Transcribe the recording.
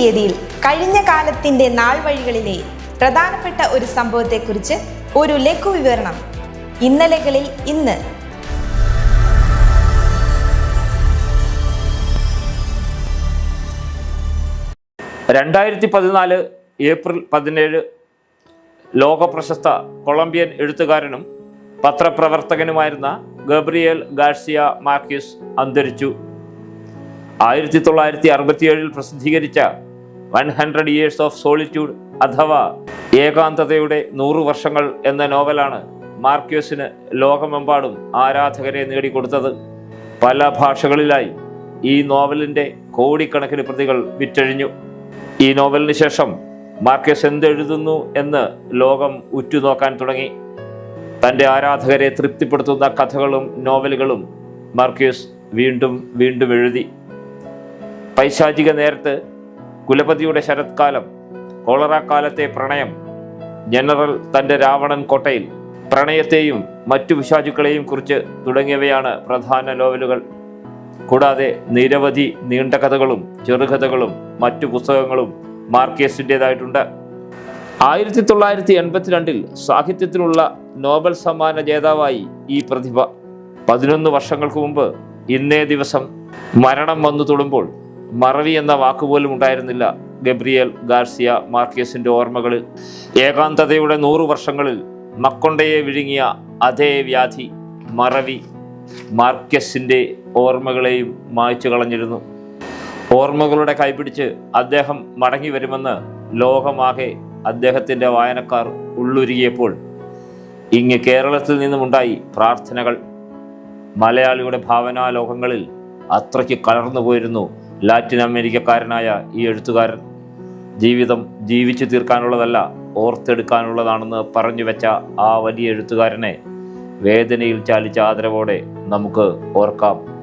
തീയതിയിൽ കഴിഞ്ഞ കാലത്തിന്റെ നാൾ വഴികളിലെ പ്രധാനപ്പെട്ട ഒരു സംഭവത്തെക്കുറിച്ച് ഒരു ലഘു വിവരണം ഇന്നലകളിൽ ഇന്ന്. രണ്ടായിരത്തി പതിനാല് ഏപ്രിൽ പതിനേഴ് ലോകപ്രശസ്ത കൊളംബിയൻ എഴുത്തുകാരനും പത്രപ്രവർത്തകനുമായിരുന്ന ഗബ്രിയേൽ ഗാർസിയ മാർക്യൂസ് അന്തരിച്ചു. ആയിരത്തി തൊള്ളായിരത്തി അറുപത്തിയേഴിൽ പ്രസിദ്ധീകരിച്ച one hundred years of solitude അഥവാ ഏകാന്തതയുടെ നൂറു വർഷങ്ങൾ എന്ന നോവലാണ് മാർക്യോസിന് ലോകമെമ്പാടും ആരാധകരെ നേടിക്കൊടുത്തത്. പല ഭാഷകളിലായി ഈ നോവലിന്റെ കോടിക്കണക്കിന് പ്രതികൾ വിറ്റഴിഞ്ഞു. ഈ നോവലിന് ശേഷം മാർക്കസ് എന്തെഴുതുന്നു എന്ന് ലോകം ഉറ്റുനോക്കാൻ തുടങ്ങി. തന്റെ ആരാധകരെ തൃപ്തിപ്പെടുത്തുന്ന കഥകളും നോവലുകളും മാർക്യൂസ് വീണ്ടും വീണ്ടും എഴുതി. പൈശാചിക നേരത്ത് കുലപതിയുടെ ശരത്കാലം കോളറ കാലത്തെ പ്രണയം ജനറൽ തന്റെ രാവണൻ കോട്ടയിൽ പ്രണയത്തെയും മറ്റു പിശാചുക്കളെയും കുറിച്ച് തുടങ്ങിയവയാണ് പ്രധാന നോവലുകൾ. കൂടാതെ നിരവധി നീണ്ട കഥകളും ചെറുകഥകളും മറ്റു പുസ്തകങ്ങളും മാർക്കേസിന്റെതായിട്ടുണ്ട് ആയിരത്തി തൊള്ളായിരത്തി എൺപത്തിരണ്ടിൽ സാഹിത്യത്തിനുള്ള നോബൽ സമ്മാന ജേതാവായി ഈ പ്രതിഭ. പതിനൊന്ന് വർഷങ്ങൾക്ക് മുമ്പ് ഇന്നേ ദിവസം മരണം വന്നു തൊടുമ്പോൾ മറവി എന്ന വാക്കുപോലും ഉണ്ടായിരുന്നില്ല. ഗബ്രിയേൽ ഗാർസിയ മാർക്കേസിന്റെ ഓർമ്മകളിൽ. ഏകാന്തതയുടെ നൂറു വർഷങ്ങളിൽ മക്കൊണ്ടയെ വിഴുങ്ങിയ അതേ വ്യാധി മറവി മാർക്കസിന്റെ ഓർമ്മകളെയും മായ്ച്ചു കളഞ്ഞിരുന്നു. ഓർമ്മകളുടെ കൈപിടിച്ച് അദ്ദേഹം മടങ്ങി വരുമെന്ന് ലോകമാകെ അദ്ദേഹത്തിന്റെ വായനക്കാർ ഉള്ളുരുകിയപ്പോൾ ഇങ്ങ് കേരളത്തിൽ നിന്നുമുണ്ടായി പ്രാർത്ഥനകൾ. മലയാളിയുടെ ഭാവനാലോകങ്ങളിൽ അത്രയ്ക്ക് കലർന്നു പോയിരുന്നു ലാറ്റിൻ അമേരിക്കക്കാരനായ ഈ എഴുത്തുകാരൻ ജീവിതം ജീവിച്ചു തീർക്കാനുള്ളതല്ല ഓർത്തെടുക്കാനുള്ളതാണെന്ന് പറഞ്ഞു വെച്ച ആ വലിയ എഴുത്തുകാരനെ വേദനയിൽ ചാലിച്ച ആദരവോടെ നമുക്ക് ഓർക്കാം.